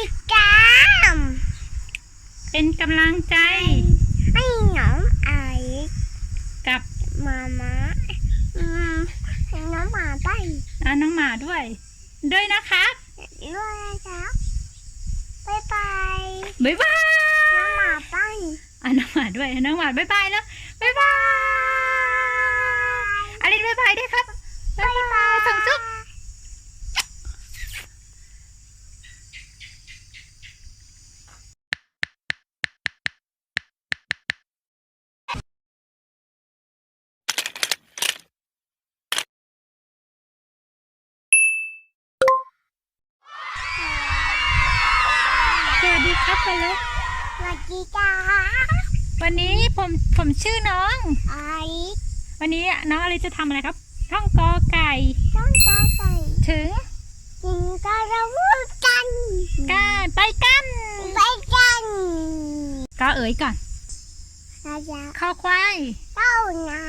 ติดตาม เป็นกำลังใจ ให้น้องไอกับมามาอืมให้น้องหมาไปอ่าน้องหมาด้วย ด้วยนะครับด้วยนะครับบ๊ายบายบ๊ายบายน้องหมาไปอ่าน้องหมาด้วยน้องหมาบ๊ายบายแล้วบ๊ายบายอลินบ๊ายบายด้วยครับบ๊ายบายส่งจุ๊บสวัสดี ครับไปเลยสวัสดีจ้าวันนี้ผมผมชื่อน้อง ไอวันนี้น้องอลินจะทำอะไรครับ ท่องกอไก่ ต้องต่อใส่ถึงกินกระวุกกันการไปกัน ไปกันก็เอ๋ยก่อนอาจาข้อควายเต้านา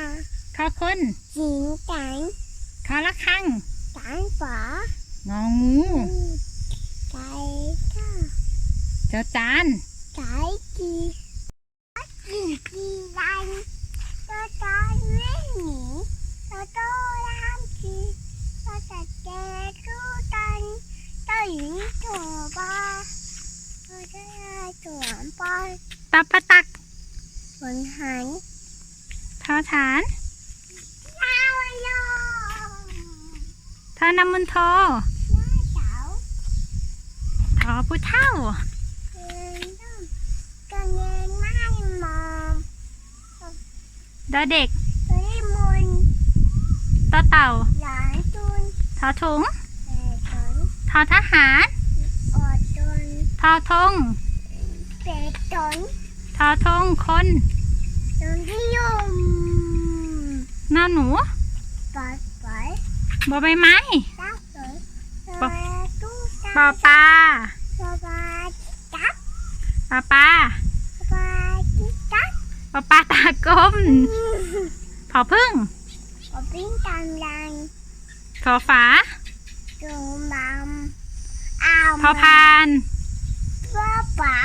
ข้อคนจิงจังข้อละคังจังฝางองูไก่ข้า เจ้าจานไก่กีกีกีดันตัวตอนไม่หนีตัวโตรามกีตัวจัดแกตู้ตันตัวหญิงตัวบ้าตัวชายตัวปอนตับปะตักบนหันทอฐานดาวโยทอนำมุนโทน้าเสาทอผู้เท่า เดินต้องกันเงินไม่มอง ดอเด็กตัวได้มุนต่อเต่าหลาจุนทอถุงแต่ตนทอทหารอดตุนทอทงเป็ดตนทอทงคนนที่ยมนอหนูปอปอบอใบไม้ตักตนปอตาปอปลาตัวปลาจับปลาปลา ปลาที่จับ ปลาปลาตากลมพอพึ่งปลาปิ้งตามรังทอฝาจูมัมอ้าวพอพานปลาเปล่า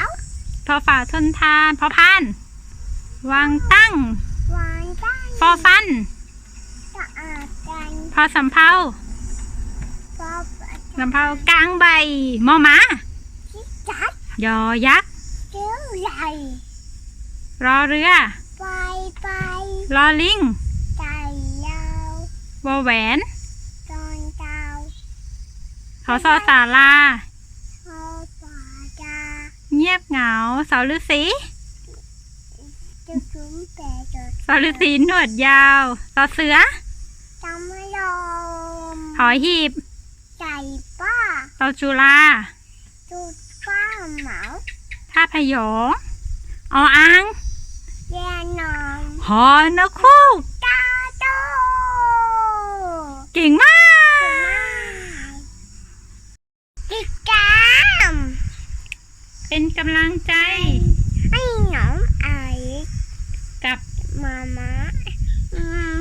พอฝาทนทาน พอพาน วางตั้ง วางตั้งฟอฟันสะอาดกันพอสำเภาปลาปลาสำเภากลางใบมอม้าที่จับยอยักษ์เจ้าใหญ่รอเรือไปไป รอลิงใจยาววอแหวนตอนเจ้าขอซอสาลาเขาป่าจาเงียบเหงาเสาฤาษีจะคุ้มแต่จดเสาฤาษีหนวดยาวต่อเสือจำไม่ลมหอหีบใจป้าต่อจุฬาจุดป้าเหมาท่าพยองออ่างแย่น องหอนกคู่ตาโตเก่งมากติดตามเป็นกำลังใจ ให้น้องไอกับมามาอืม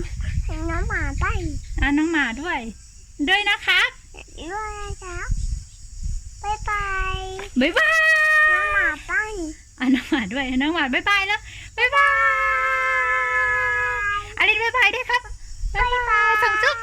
ให้น้องหมาไปอ่าน้องหมาด้วย ด้วยนะครับด้วยนะครับบ๊ายบายบ๊ายบายน้องหมาไปอ่าน้องหมาด้วยน้องหมาบ๊ายบายแล้วบ๊ายบายอ ลินบ๊ายบายด้วยครับบ๊ายบายส่งจุ๊บ